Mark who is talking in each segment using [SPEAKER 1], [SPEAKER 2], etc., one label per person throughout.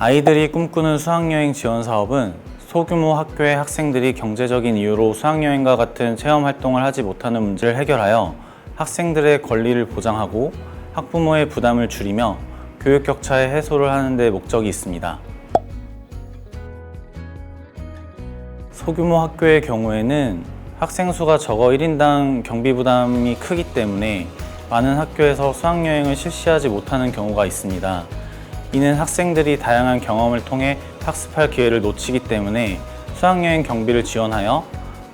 [SPEAKER 1] 아이들이 꿈꾸는 수학여행 지원 사업은 소규모 학교의 학생들이 경제적인 이유로 수학여행과 같은 체험 활동을 하지 못하는 문제를 해결하여 학생들의 권리를 보장하고 학부모의 부담을 줄이며 교육 격차의 해소를 하는 데 목적이 있습니다. 소규모 학교의 경우에는 학생 수가 적어 1인당 경비 부담이 크기 때문에 많은 학교에서 수학여행을 실시하지 못하는 경우가 있습니다. 이는 학생들이 다양한 경험을 통해 학습할 기회를 놓치기 때문에 수학여행 경비를 지원하여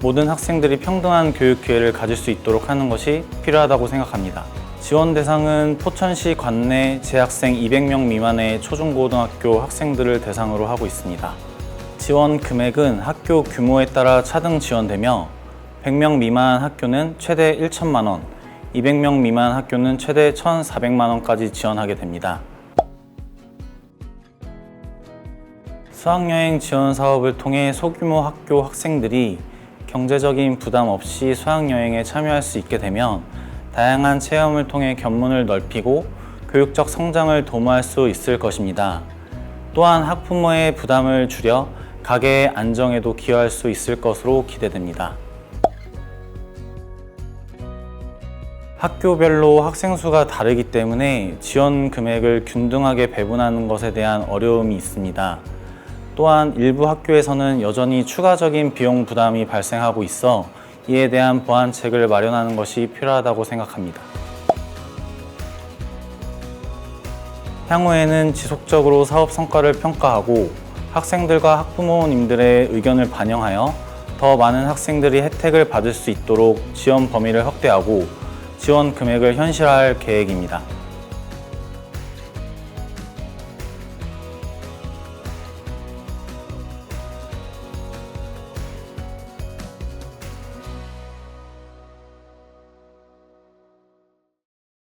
[SPEAKER 1] 모든 학생들이 평등한 교육 기회를 가질 수 있도록 하는 것이 필요하다고 생각합니다. 지원 대상은 포천시 관내 재학생 200명 미만의 초중고등학교 학생들을 대상으로 하고 있습니다. 지원 금액은 학교 규모에 따라 차등 지원되며 100명 미만 학교는 최대 1천만 원, 200명 미만 학교는 최대 1,400만 원까지 지원하게 됩니다. 수학여행 지원 사업을 통해 소규모 학교 학생들이 경제적인 부담 없이 수학여행에 참여할 수 있게 되면 다양한 체험을 통해 견문을 넓히고 교육적 성장을 도모할 수 있을 것입니다. 또한 학부모의 부담을 줄여 가계의 안정에도 기여할 수 있을 것으로 기대됩니다. 학교별로 학생 수가 다르기 때문에 지원 금액을 균등하게 배분하는 것에 대한 어려움이 있습니다. 또한 일부 학교에서는 여전히 추가적인 비용 부담이 발생하고 있어 이에 대한 보완책을 마련하는 것이 필요하다고 생각합니다. 향후에는 지속적으로 사업 성과를 평가하고 학생들과 학부모님들의 의견을 반영하여 더 많은 학생들이 혜택을 받을 수 있도록 지원 범위를 확대하고 지원 금액을 현실화할 계획입니다.